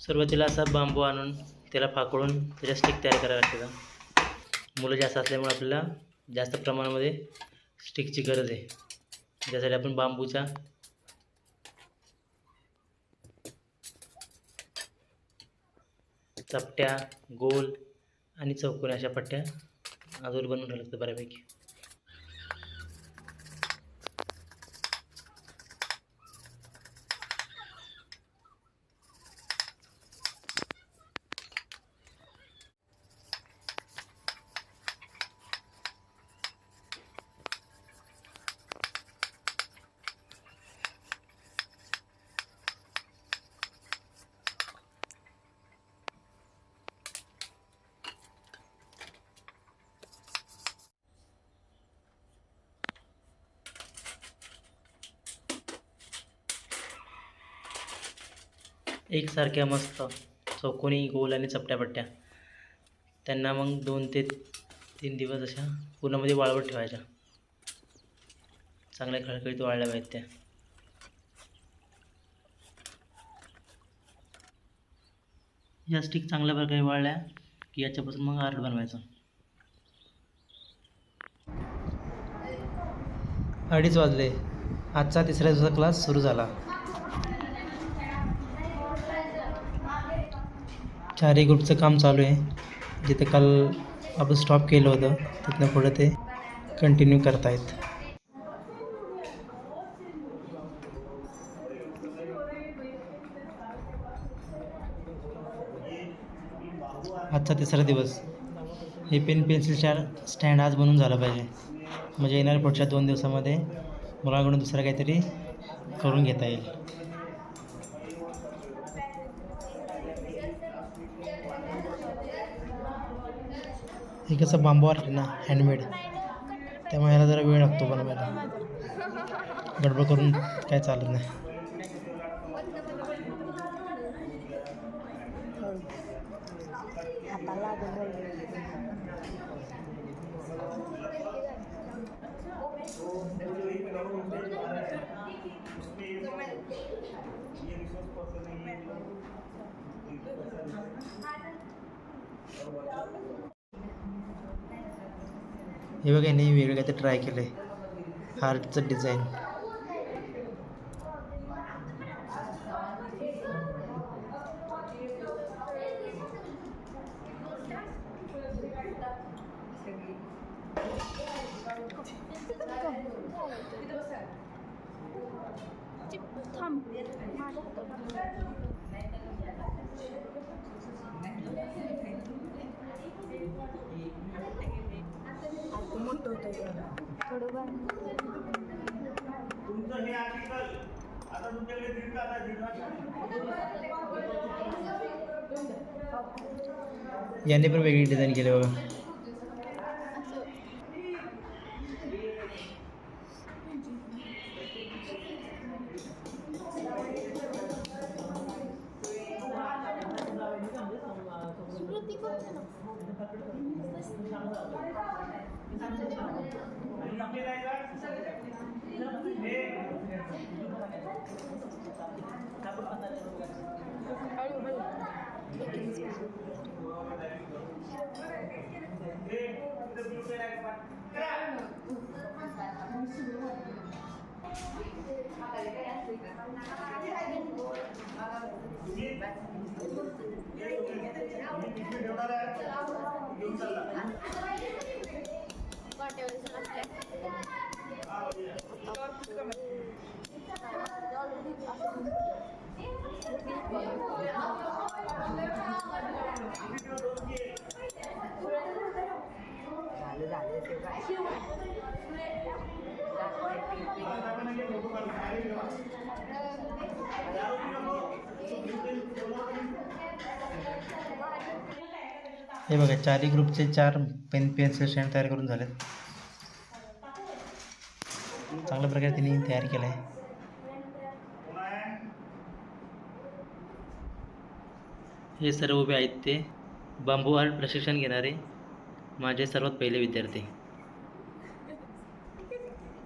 सुरुवातीला असा बांबू आणून त्याला फाकडून त्याच्या स्टिक तयार करायला लागतात मुलं जास्त असल्यामुळे आपल्याला जास्त प्रमाणामध्ये स्टिकची गरज आहे. त्यासाठी आपण बांबूचा चपट्या गोल आणि चौकोनी अशा पट्ट्या आजूर बनवून ठेवल्या लागतात बऱ्यापैकी. एकसारख्या मस्त चौकोनी गोल आणि चपट्या पट्ट्या त्यांना मग दोन ते तीन दिवस अशा उन्हामध्ये वाळवत ठेवायच्या. चांगल्या खळखळीत वाळल्या पाहिजेत त्या. या स्टिक चांगल्या प्रकारे वाळल्या की याच्यापासून मग आर्ट बनवायचं. अडीच वाजले. आजचा तिसऱ्या दिवसाचा क्लास सुरू झाला. चारही ग्रुपचं काम चालू आहे. जिथं काल आपण स्टॉप केलं होतं तिथनं पुढं ते कंटिन्यू करतायत. आजचा तिसरा दिवस. हे पेन पेन्सिलच्या स्टँड आज बनून झालं पाहिजे. म्हणजे येणाऱ्या पुढच्या दोन दिवसामध्ये मुलाकडून दुसरं काहीतरी करून घेता येईल. हे कसं बांबू आर्ट आहे ना हँडमेड त्यामुळे ह्याला जरा वेळ लागतो बनवायला. गडबड करून काय चालत नाही. हे बघा यांनी वेगळं काहीतरी ट्राय केलं आहे हार्टचं डिझाईन बरं यांनी पण वेगळी डिझाईन केली बघा. ठेवणार आहे घेऊन चालला हे बघा चारही ग्रुपचे चार पेन पेन्सिल स्टँड तयार करून झालेत. चांगल्या प्रकारे त्यांनी तयार केलं आहे. हे सर्व उभे आहेत ते बांबू आर्ट प्रशिक्षण घेणारे माझे सर्वात पहिले विद्यार्थी.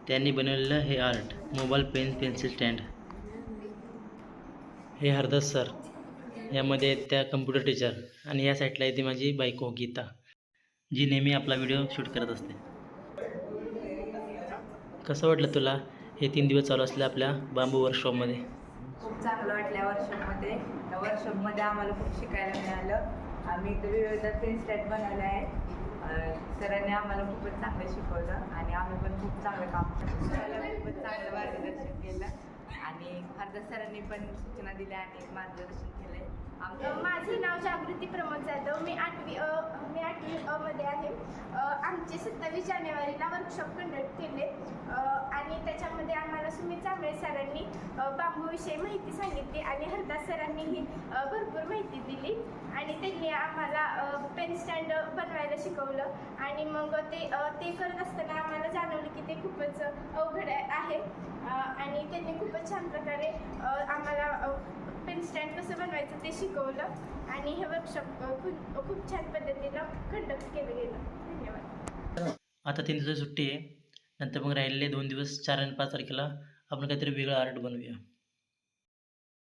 त्यांनी बनवलेलं हे art mobile pen pencil stand. हे हरदास सर यामध्ये त्या कम्प्युटर टीचर आणि या साईडला येते माझी बायको गीता जी नेहमी आपला व्हिडिओ शूट करत असते. कसं वाटलं तुला हे तीन दिवस चालू असले आपल्या बांबू वर्कशॉपमध्ये खूप चांगलं वाटलं या वर्कशॉपमध्ये या वर्कशॉपमध्ये आम्हाला खूप शिकायला मिळालं. आम्ही इथे विविध पेन स्टॅट बनवले आहेत. अं, सरांनी आम्हाला खूपच चांगलं शिकवलं आणि आम्ही पण खूप चांगलं काम केलं. खूपच चांगलं मार्गदर्शन केलं आणि भारत सरांनी पण सूचना दिल्या आणि मार्गदर्शन केले आमचं माझे नाव जागृती प्रमोद जाधव. मी आठवी अ मी आठवी अ मध्ये आहे. आमचे सत्तावीस जानेवारीला वर्कशॉप कंडक्ट केले बांबूविषयी माहिती सांगितली आणि हरदास सरांनीही भरपूर माहिती दिली. आणि त्यांनी आम्हाला पेन स्टँड बनवायला शिकवलं. आणि मग ते ते करत असताना आम्हाला जाणवलं की ते खूपच अवघड आहे. आणि त्यांनी खूपच छान प्रकारे आम्हाला पेन स्टँड कसं बनवायचं ते शिकवलं. आणि हे वर्कशॉप खूप खूप छान पद्धतीनं कंडक्ट केलं गेलं. धन्यवाद. आता तीन दिवस सुट्टी आहे. नंतर मग राहिलेले दोन दिवस चार आणि पाच तारखेला आपण काहीतरी वेगळं आर्ट बनवूया.